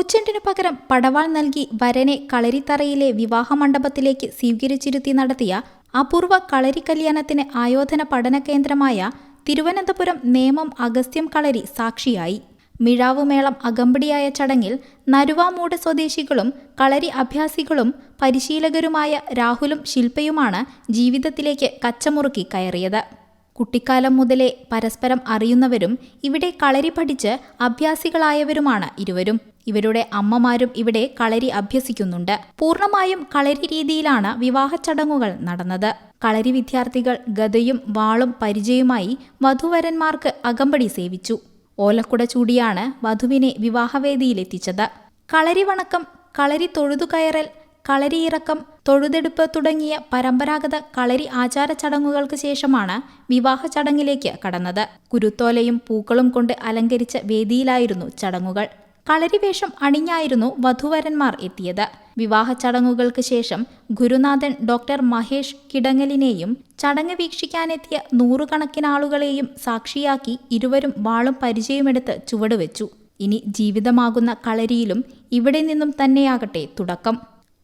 പൂച്ചെണ്ടിനു പകരം പടവാൾ നൽകി വരനെ കളരിത്തറയിലെ വിവാഹമണ്ഡപത്തിലേക്ക് സ്വീകരിച്ചിരുത്തി നടത്തിയ അപൂർവ കളരി കല്യാണത്തിന് ആയോധന പഠന കേന്ദ്രമായ തിരുവനന്തപുരം നേമം അഗസ്ത്യം കളരി സാക്ഷിയായി. മിഴാവുമേളം അകമ്പടിയായ ചടങ്ങിൽ നരുവാമൂട് സ്വദേശികളും കളരി അഭ്യാസികളും പരിശീലകരുമായ രാഹുലും ശില്പയുമാണ് ജീവിതത്തിലേക്ക് കച്ചമുറുക്കി കയറിയത്. കുട്ടിക്കാലം മുതലേ പരസ്പരം അറിയുന്നവരും ഇവിടെ കളരി പഠിച്ച് അഭ്യാസികളായവരുമാണ് ഇരുവരും. ഇവരുടെ അമ്മമാരും ഇവിടെ കളരി അഭ്യസിക്കുന്നുണ്ട്. പൂർണമായും കളരി രീതിയിലാണ് വിവാഹ ചടങ്ങുകൾ നടന്നത്. കളരി വിദ്യാർത്ഥികൾ ഗതയും വാളും പരിചയമായി വധുവരന്മാർക്ക് അകമ്പടി സേവിച്ചു. ഓലക്കുട ചൂടിയാണ് വധുവിനെ വിവാഹവേദിയിലെത്തിച്ചത്. കളരി വണക്കം കളരി തൊഴുതുകയറൽ കളരിയിറക്കം തൊഴുതെടുപ്പ് തുടങ്ങിയ പരമ്പരാഗത കളരി ആചാര ചടങ്ങുകൾക്ക് ശേഷമാണ് വിവാഹ ചടങ്ങിലേക്ക് കടന്നത്. കുരുത്തോലയും പൂക്കളും കൊണ്ട് അലങ്കരിച്ച വേദിയിലായിരുന്നു ചടങ്ങുകൾ. കളരിവേഷം അണിഞ്ഞായിരുന്നു വധുവരന്മാർ എത്തിയത്. വിവാഹ ചടങ്ങുകൾക്ക് ശേഷം ഗുരുനാഥൻ ഡോക്ടർ മഹേഷ് കിടങ്ങലിനെയും ചടങ്ങ് വീക്ഷിക്കാനെത്തിയ നൂറുകണക്കിന് ആളുകളെയും സാക്ഷിയാക്കി ഇരുവരും വാളും പരിചയമെടുത്ത് ചുവടുവെച്ചു. ഇനി ജീവിതമാകുന്ന കളരിയിലും ഇവിടെ നിന്നും തന്നെയാകട്ടെ തുടക്കം.